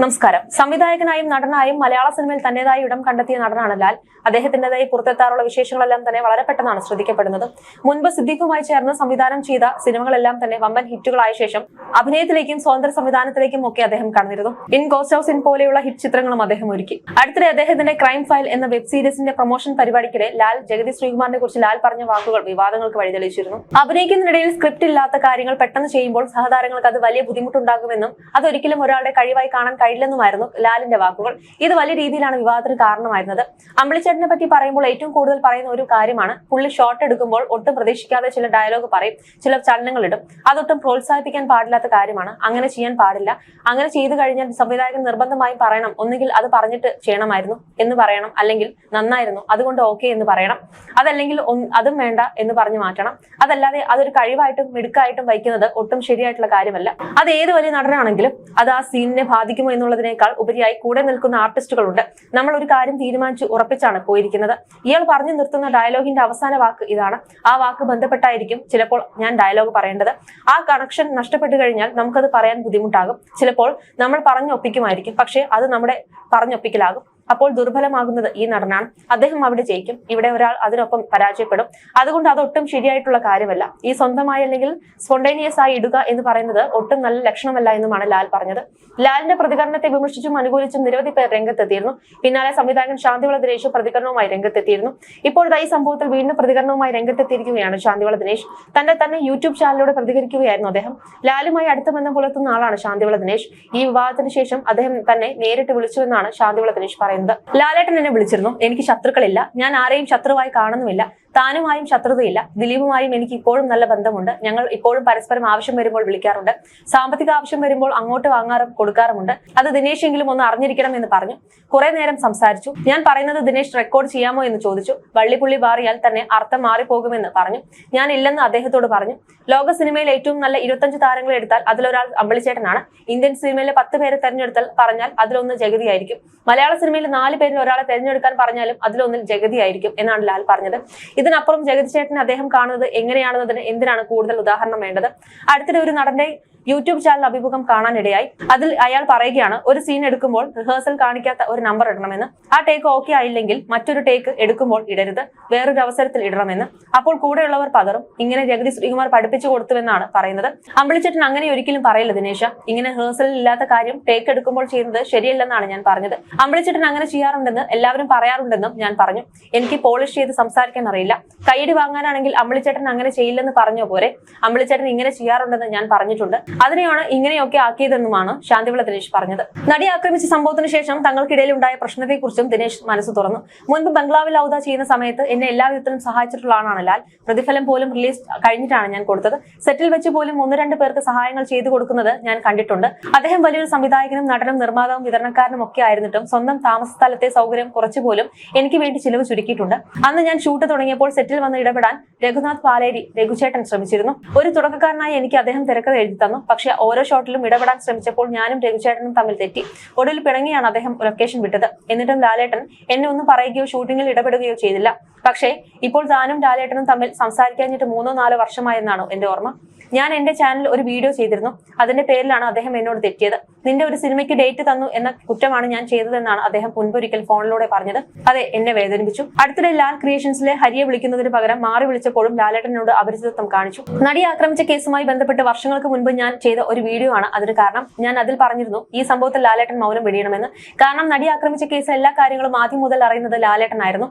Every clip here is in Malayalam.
നമസ്കാരം. സംവിധായകനായും നടനായും മലയാള സിനിമയിൽ തന്റേതായ ഇടം കണ്ടെത്തിയ നടനാണ് ലാൽ. അദ്ദേഹത്തിന്റേതായി പുറത്തെത്താറുള്ള വിശേഷങ്ങളെല്ലാം തന്നെ വളരെ പെട്ടെന്നാണ് ശ്രദ്ധിക്കപ്പെടുന്നത്. മുൻപ് സിദ്ദീഖുമായി ചേർന്ന് സംവിധാനം ചെയ്ത സിനിമകളെല്ലാം തന്നെ വമ്പൻ ഹിറ്റുകളായ ശേഷം അഭിനയത്തിലേക്കും സ്വതന്ത്ര സംവിധാനത്തിലേക്കും ഒക്കെ അദ്ദേഹം കടന്നിരുന്നു. ഇൻ ഗോസ്റ്റ് ഹൗസ് ഇൻ പോലെയുള്ള ഹിറ്റ് ചിത്രങ്ങളും അദ്ദേഹം ഒരുക്കി. അടുത്തിടെ അദ്ദേഹത്തിന്റെ ക്രൈം ഫയൽ എന്ന വെബ് സീരീസിന്റെ പ്രൊമോഷൻ പരിപാടിക്കിടെ ലാൽ ജഗതി ശ്രീകുമാറിനെ കുറിച്ച് ലാൽ പറഞ്ഞ വാക്കുകൾ വിവാദങ്ങൾക്ക് വഴിതെളിച്ചിരുന്നു. അഭിനയിക്കുന്നതിനിടയിൽ സ്ക്രിപ്റ്റ് ഇല്ലാത്ത കാര്യങ്ങൾ പെട്ടെന്ന് ചെയ്യുമ്പോൾ സഹതാരങ്ങൾക്ക് അത് വലിയ ബുദ്ധിമുട്ടുണ്ടാകുമെന്നും അതൊരിക്കലും ഒരാളുടെ കഴിവായി കാണാൻ കഴിയില്ലെന്നുമായിരുന്നു ലാലിന്റെ വാക്കുകൾ. ഇത് വലിയ രീതിയിലാണ് വിവാദത്തിന് കാരണമായിരുന്നത്. അമ്പിളിച്ചേട്ടനെ പറ്റി പറയുമ്പോൾ ഏറ്റവും കൂടുതൽ പറയുന്ന ഒരു കാര്യമാണ് പുള്ളി ഷോട്ട് എടുക്കുമ്പോൾ ഒട്ടും പ്രതീക്ഷിക്കാതെ ചില ഡയലോഗ് പറയും ചില ചലനങ്ങൾ ഇടും. അതൊട്ടും പ്രോത്സാഹിപ്പിക്കാൻ പാടില്ലാത്ത കാര്യമാണ്. അങ്ങനെ ചെയ്യാൻ പാടില്ല. അങ്ങനെ ചെയ്തു കഴിഞ്ഞാൽ സംവിധായകൻ നിർബന്ധമായും പറയണം. ഒന്നുകിൽ അത് പറഞ്ഞിട്ട് ചെയ്യണമായിരുന്നു എന്ന് പറയണം. അല്ലെങ്കിൽ നന്നായിരുന്നു. അതുകൊണ്ട് ഓക്കെ എന്ന് പറയണം. അതല്ലെങ്കിൽ അതും വേണ്ട എന്ന് പറഞ്ഞു മാറ്റണം. അതല്ലാതെ അതൊരു കഴിവായിട്ടും മിടുക്കായിട്ടും വയ്ക്കുന്നത് ഒട്ടും ശരിയായിട്ടുള്ള കാര്യമല്ല. അത് ഏത് വലിയ നടനാണെങ്കിലും അത് ആ സീനിനെ ബാധിക്കുമോ എന്നുള്ളതിനേക്കാൾ ഉപരിയായി കൂടെ നിൽക്കുന്ന ആർട്ടിസ്റ്റുകളുണ്ട്. നമ്മൾ ഒരു കാര്യം തീരുമാനിച്ച് ഉറപ്പിച്ചാണ് പോയിരിക്കുന്നത്. ഇയാൾ പറഞ്ഞു നിർത്തുന്ന ഡയലോഗിന്റെ അവസാന വാക്ക് ഇതാണ്. ആ വാക്ക് ബന്ധപ്പെട്ടായിരിക്കും ചിലപ്പോൾ ഞാൻ ഡയലോഗ് പറയേണ്ടത്. ആ കണക്ഷൻ നഷ്ടപ്പെട്ടു കഴിഞ്ഞാൽ നമുക്കത് പറയാൻ ബുദ്ധിമുട്ടാകും. ചിലപ്പോൾ നമ്മൾ പറഞ്ഞൊപ്പിക്കുമായിരിക്കും. പക്ഷേ അത് നമ്മുടെ പറഞ്ഞൊപ്പിക്കലാകും. അപ്പോൾ ദുർബലമാകുന്നത് ഈ നടനാണ്. അദ്ദേഹം അവിടെ ജയിക്കും. ഇവിടെ ഒരാൾ അതിനൊപ്പം പരാജയപ്പെടും. അതുകൊണ്ട് അതൊട്ടും ശരിയായിട്ടുള്ള കാര്യമല്ല. ഈ സ്വന്തമായി അല്ലെങ്കിൽ സ്പോണ്ടേനിയസ് ആയി ഇടുക എന്ന് പറയുന്നത് ഒട്ടും നല്ല ലക്ഷണമല്ല എന്നുമാണ് ലാൽ പറഞ്ഞത്. ലാലിന്റെ പ്രതികരണത്തെ വിമർശിച്ചും അനുകൂലിച്ചും നിരവധി പേർ രംഗത്തെത്തിയിരുന്നു. പിന്നാലെ സംവിധായകൻ ശാന്തിവള ദിനേശ് പ്രതികരണവുമായി രംഗത്തെത്തിയിരുന്നു. ഇപ്പോഴത്തെ ഈ സംഭവത്തിൽ വീണ്ടും പ്രതികരണവുമായി രംഗത്തെത്തിയിരിക്കുകയാണ് ശാന്തിവള ദിനേശ്. തന്റെ തന്നെ യൂട്യൂബ് ചാനലിലൂടെ പ്രതികരിക്കുകയായിരുന്നു അദ്ദേഹം. ലാലുമായി അടുത്ത ബന്ധം പുലർത്തുന്ന ആളാണ് ശാന്തിവള ദിനേശ്. ഈ വിവാദത്തിന് ശേഷം അദ്ദേഹം തന്നെ നേരിട്ട് വിളിച്ചുവെന്നാണ് ശാന്തിവള ദിനേശ് പറയുന്നത്. ലാലേട്ടൻ എന്നെ വിളിച്ചിരുന്നു. എനിക്ക് ശത്രുക്കളില്ല. ഞാൻ ആരെയും ശത്രുവായി കാണുന്നുമില്ല. താനുമായും ശത്രുതയില്ല. ദിലീപുമായും എനിക്ക് ഇപ്പോഴും നല്ല ബന്ധമുണ്ട്. ഞങ്ങൾ ഇപ്പോഴും പരസ്പരം ആവശ്യം വരുമ്പോൾ വിളിക്കാറുണ്ട്. സാമ്പത്തിക ആവശ്യം വരുമ്പോൾ അങ്ങോട്ട് വാങ്ങാറും കൊടുക്കാറുമുണ്ട്. അത് ദിനേശ് എങ്കിലും ഒന്ന് അറിഞ്ഞിരിക്കണം എന്ന് പറഞ്ഞു. കുറെ നേരം സംസാരിച്ചു. ഞാൻ പറയുന്നത് ദിനേശ് റെക്കോർഡ് ചെയ്യാമോ എന്ന് ചോദിച്ചു. വള്ളിപ്പുള്ളി മാറിയാൽ തന്നെ അർത്ഥം മാറിപ്പോകുമെന്ന് പറഞ്ഞു. ഞാൻ ഇല്ലെന്ന് അദ്ദേഹത്തോട് പറഞ്ഞു. ലോക സിനിമയിൽ ഏറ്റവും നല്ല ഇരുപത്തഞ്ച് താരങ്ങളെ എടുത്താൽ അതിലൊരാൾ അമ്പളിച്ചേട്ടനാണ്. ഇന്ത്യൻ സിനിമയിലെ പത്ത് പേരെ തെരഞ്ഞെടുത്താൽ പറഞ്ഞാൽ അതിലൊന്ന് ജഗതിയായിരിക്കും. മലയാള സിനിമയിൽ നാല് പേരിൽ ഒരാളെ തെരഞ്ഞെടുക്കാൻ പറഞ്ഞാലും അതിലൊന്നിൽ ജഗതിയായിരിക്കും എന്നാണ് ലാൽ പറഞ്ഞത്. ഇതിനപ്പുറം ജഗതി ചേട്ടനെ അദ്ദേഹം കാണുന്നത് എങ്ങനെയാണെന്നതിന് എന്തിനാണ് കൂടുതൽ ഉദാഹരണം വേണ്ടത്? അടുത്തിടെ ഒരു നടന്റെ യൂട്യൂബ് ചാനൽ അഭിമുഖം കാണാനിടയായി. അതിൽ അയാൾ പറയുകയാണ് ഒരു സീൻ എടുക്കുമ്പോൾ റിഹേഴ്സൽ കാണിക്കാത്ത ഒരു നമ്പർ ഇടണമെന്ന്. ആ ടേക്ക് ഓക്കെ ആയില്ലെങ്കിൽ മറ്റൊരു ടേക്ക് എടുക്കുമ്പോൾ ഇടരുത്. വേറൊരു അവസരത്തിൽ ഇടണമെന്ന്. അപ്പോൾ കൂടെയുള്ളവർ പതറും. ഇങ്ങനെ ജഗതി ശ്രീകുമാർ പഠിപ്പിച്ചു കൊടുത്തുവെന്നാണ് പറയുന്നത്. അമ്പിളിച്ചേട്ടൻ അങ്ങനെ ഒരിക്കലും പറയില്ല ദിനേശ. ഇങ്ങനെ റിഹേഴ്സലിൽ ഇല്ലാത്ത കാര്യം ടേക്ക് എടുക്കുമ്പോൾ ചെയ്യുന്നത് ശരിയല്ലെന്നാണ് ഞാൻ പറഞ്ഞത്. അമ്പിളിച്ചേട്ടൻ അങ്ങനെ ചെയ്യാറുണ്ടെന്ന് എല്ലാവരും പറയാറുണ്ടെന്നും ഞാൻ പറഞ്ഞു. എനിക്ക് പോളിഷ് ചെയ്ത് സംസാരിക്കാൻ അറിയില്ല. കൈയടി വാങ്ങാനാണെങ്കിൽ അമ്പിളിച്ചേട്ടൻ അങ്ങനെ ചെയ്യില്ലെന്ന് പറഞ്ഞ പോലെ അമ്പിളിച്ചേട്ടൻ ഇങ്ങനെ ചെയ്യാറുണ്ടെന്ന് ഞാൻ പറഞ്ഞിട്ടുണ്ട്. അതിനെയാണ് ഇങ്ങനെയൊക്കെ ആക്കിയതെന്നുമാണ് ശാന്തിവിള ദിനേശ് പറഞ്ഞത്. നടി ആക്രമിച്ച സംഭവത്തിന് ശേഷം തങ്ങൾക്കിടയിൽ ഉണ്ടായ പ്രശ്നത്തെക്കുറിച്ചും ദിനേശ് മനസ്സ് തുറന്നു. മുൻപ് ബംഗ്ലാവിൽ ഔദ ചെയ്യുന്ന സമയത്ത് എന്നെ എല്ലാ വിധത്തിലും സഹായിച്ചിട്ടുള്ള ആളാണ് ലാൽ പ്രതിഫലം പോലും റിലീസ് കഴിഞ്ഞിട്ടാണ് ഞാൻ കൊടുത്തത്. സെറ്റിൽ വെച്ച് പോലും ഒന്ന് രണ്ട് പേർക്ക് സഹായങ്ങൾ ചെയ്തു കൊടുക്കുന്നത് ഞാൻ കണ്ടിട്ടുണ്ട്. അദ്ദേഹം വലിയൊരു സംവിധായകനും നടനും നിർമ്മാതാവും വിതരണക്കാരനും ഒക്കെ ആയിരുന്നിട്ടും സ്വന്തം താമസ സ്ഥലത്തെ സൗകര്യം കുറച്ചുപോലും എനിക്ക് വേണ്ടി ചിലവ് ചുരുക്കിയിട്ടുണ്ട്. അന്ന് ഞാൻ ഷൂട്ട് തുടങ്ങിയപ്പോൾ സെറ്റിൽ വന്ന് ഇടപെടാൻ രഘുനാഥ് പാലേരി രഘുചേട്ടൻ ശ്രമിച്ചിരുന്നു. ഒരു തുടക്കക്കാരനായി എനിക്ക് അദ്ദേഹം തിരക്കഥ എഴുതി തന്നു. പക്ഷേ ഓരോ ഷോട്ടിലും ഇടപെടാൻ ശ്രമിച്ചപ്പോൾ ഞാനും രഘുചേട്ടനും തമ്മിൽ തെറ്റി. ഒടുവിൽ പിണങ്ങിയാണ് അദ്ദേഹം ലൊക്കേഷൻ വിട്ടത്. എന്നിട്ടും ലാലേട്ടൻ എന്നെ ഒന്നും പറയുകയോ ഷൂട്ടിങ്ങിൽ ഇടപെടുകയോ ചെയ്തില്ല. പക്ഷേ ഇപ്പോൾ താനും ലാലേട്ടനും തമ്മിൽ സംസാരിക്കാഞ്ഞിട്ട് മൂന്നോ നാലോ വർഷമായെന്നാണോ എന്റെ ഓർമ്മ? ഞാൻ എന്റെ ചാനൽ ഒരു വീഡിയോ ചെയ്തിരുന്നു. അതിന്റെ പേരിലാണ് അദ്ദേഹം എന്നോട് തെറ്റിയത്. നിന്റെ ഒരു സിനിമയ്ക്ക് ഡേറ്റ് തന്നു എന്ന കുറ്റമാണ് ഞാൻ ചെയ്തതെന്നാണ് അദ്ദേഹം മുൻപൊരിക്കൽ ഫോണിലൂടെ പറഞ്ഞത്. അതെ എന്നെ വേദനിപ്പിച്ചു. അടുത്തിടെ ലാൽ ക്രിയേഷൻസിലെ ഹരിയെ വിളിക്കുന്നതിന് പകരം മാറി വിളിച്ചപ്പോഴും ലാലേട്ടനോട് അപരിചിതത്വം കാണിച്ചു. നടി ആക്രമിച്ച കേസുമായി ബന്ധപ്പെട്ട് വർഷങ്ങൾക്ക് മുൻപ് ഞാൻ ചെയ്ത ഒരു വീഡിയോ ആണ് അതിന് കാരണം ഞാൻ അതിൽ പറഞ്ഞിരുന്നു ഈ സംഭവത്തിൽ ലാലേട്ടൻ മൗനം വെടിയണമെന്ന്. കാരണം നടി ആക്രമിച്ച കേസിൽ എല്ലാ കാര്യങ്ങളും ആദ്യം മുതൽ അറിയുന്നത് ലാലേട്ടനായിരുന്നു.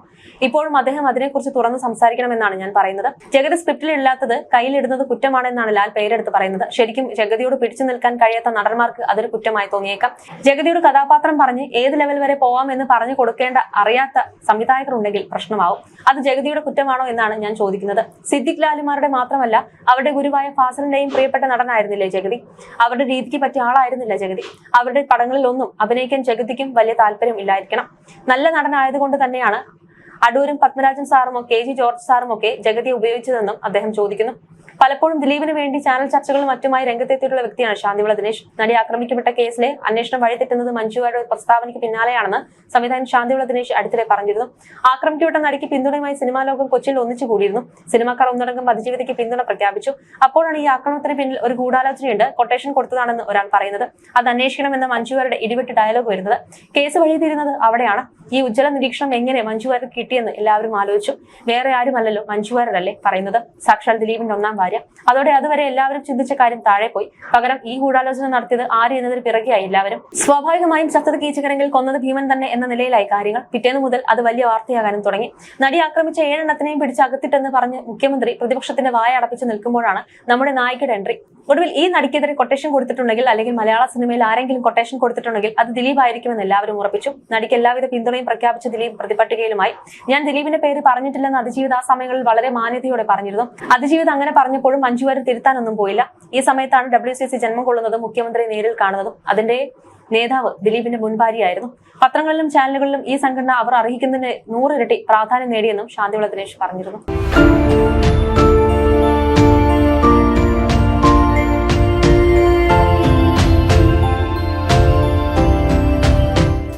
ഇപ്പോഴും അദ്ദേഹം അതിനെക്കുറിച്ച് തുറന്ന് സംസാരിക്കണമെന്നാണ് ഞാൻ പറയുന്നത്. ജഗതി സ്ക്രിപ്റ്റിൽ ഇല്ലാത്തത് കയ്യിലിടുന്നത് കുറ്റമാണെന്നാണ് ലാൽ പേരെടുത്ത് പറയുന്നത്. ശരിക്കും ജഗതിയോട് പിടിച്ചു നിൽക്കാൻ കഴിയാത്ത നടന്മാർക്ക് അതൊരു കുറ്റമായി തോന്നിയേക്കാം. ജഗതിയോട് കഥാപാത്രം പറഞ്ഞ് ഏത് ലെവൽ വരെ പോവാം എന്ന് പറഞ്ഞു കൊടുക്കേണ്ട അറിയാത്ത സംവിധായകരുണ്ടെങ്കിൽ പ്രശ്നമാവും. അത് ജഗതിയുടെ കുറ്റമാണോ എന്നാണ് ഞാൻ ചോദിക്കുന്നത്. സിദ്ദിഖ് ലാലുമാരുടെ മാത്രമല്ല അവരുടെ ഗുരുവായ ഫാസലിന്റെയും പ്രിയപ്പെട്ട നടനായിരുന്നില്ലേ ജഗതി. അവരുടെ രീതിക്ക് പറ്റിയ ആളായിരുന്നില്ല ജഗതി. അവരുടെ പടങ്ങളിലൊന്നും അഭിനയിക്കാൻ ജഗതിക്കും വലിയ താല്പര്യം ഇല്ലായിരിക്കണം. നല്ല നടനായതുകൊണ്ട് തന്നെയാണ് അടൂരും പത്മരാജൻ സാറും കെ ജി ജോർജ് സാറും ഒക്കെ ജഗതി ഉപയോഗിച്ചതെന്നും അദ്ദേഹം ചോദിക്കുന്നു. പലപ്പോഴും ദിലീപിന് വേണ്ടി ചാനൽ ചർച്ചകളും മറ്റുമായി രംഗത്തെത്തിയിട്ടുള്ള വ്യക്തിയാണ് ശാന്തിവിള ദിനേശ്. നടി ആക്രമിക്കപ്പെട്ട കേസിലെ അന്വേഷണം വഴിതെറ്റുന്നത് മഞ്ജുവാരുടെ പ്രസ്താവനയ്ക്ക് പിന്നാലെയാണെന്ന് സംവിധായകൻ ശാന്തിവിള ദിനേശ് അടുത്തിടെ പറഞ്ഞിരുന്നു. ആക്രമിക്കപ്പെട്ട നടിക്ക് പിന്തുണയുമായി സിനിമാ ലോകം കൊച്ചിയിൽ ഒന്നിച്ചു കൂടിയിരുന്നു. സിനിമാക്കാർ ഒന്നടങ്കം അതിജീവിതയ്ക്ക് പിന്തുണ പ്രഖ്യാപിച്ചു. അപ്പോഴാണ് ഈ ആക്രമണത്തിന് പിന്നിൽ ഒരു ഗൂഢാലോചനയുണ്ട്. കൊട്ടേഷൻ കൊടുത്തതാണെന്ന് ഒരാൾ പറയുന്നത്. അത് അന്വേഷിക്കണമെന്ന മഞ്ജുവാരുടെ ഇടിവിട്ട് ഡയലോഗ് വരുന്നത്. കേസ് വഴിതിരുന്നത് അവിടെയാണ്. ഈ ഉജ്ജ്വല നിരീക്ഷണം എങ്ങനെ മഞ്ജുവാർക്ക് കിട്ടിയെന്ന് എല്ലാവരും ആലോചിച്ചു. വേറെ ആരുമല്ലല്ലോ മഞ്ജുവാരല്ലേ പറയുന്നത്. സാക്ഷാൽ ദിലീപിന്റെ ഒന്നാം ഭാര്യ അതോടെ അതുവരെ എല്ലാവരും ചിന്തിച്ച കാര്യം താഴെ പോയി. പകരം ഈ ഗൂഢാലോചന നടത്തിയത് ആര് എന്നതിന് പിറകെയായി എല്ലാവരും. സ്വാഭാവികമായും ചത്തത് കീച്ചകരെങ്കിൽ കൊന്നത് ഭീമൻ തന്നെ എന്ന നിലയിലായി കാര്യങ്ങൾ. പിറ്റേന്ന് മുതൽ അത് വലിയ വാർത്തയാകാനും തുടങ്ങി. നടി ആക്രമിച്ച ഏഴെണ്ണത്തിനെയും പിടിച്ച് അകത്തിട്ടെന്ന് പറഞ്ഞ് മുഖ്യമന്ത്രി പ്രതിപക്ഷത്തിന്റെ വായ അടപ്പിച്ച് നിൽക്കുമ്പോഴാണ് നമ്മുടെ നായികയുടെ എൻട്രി. ഒടുവിൽ ഈ നടിക്കെതിരെ കൊട്ടേഷൻ കൊടുത്തിട്ടുണ്ടെങ്കിൽ അല്ലെങ്കിൽ മലയാള സിനിമയിൽ ആരെങ്കിലും കൊട്ടേഷൻ കൊടുത്തിട്ടുണ്ടെങ്കിൽ അത് ദിലീപ് ആയിരിക്കുമെന്ന് എല്ലാവരും ഉറപ്പിച്ചു. നടിക്ക് എല്ലാവിധ പിന്തുണയും പ്രഖ്യാപിച്ച ദിലീപ് പ്രതിപട്ടികയിലുമായി. ഞാൻ ദിലീപിന്റെ പേര് പറഞ്ഞിട്ടില്ലെന്ന് അതിജീവിത ആ സമയങ്ങളിൽ വളരെ മാന്യതയോടെ പറഞ്ഞിരുന്നു. അതിജീവിത അങ്ങനെ പറഞ്ഞപ്പോഴും മഞ്ജു വാര്യർ തിരുത്താനൊന്നും പോയില്ല. ഈ സമയത്താണ് ഡബ്ല്യു സി സി ജന്മം കൊള്ളുന്നതും മുഖ്യമന്ത്രി നേരിൽ കാണുന്നതും അതിന്റെ നേതാവ് ദിലീപിന്റെ മുൻഭാര്യയായിരുന്നു. പത്രങ്ങളിലും ചാനലുകളിലും ഈ സംഘടന അവർ അർഹിക്കുന്നതിന് നൂറിരട്ടി പ്രാധാന്യം നേടിയെന്നും ശാന്തിവിള ദിനേശ് പറഞ്ഞിരുന്നു.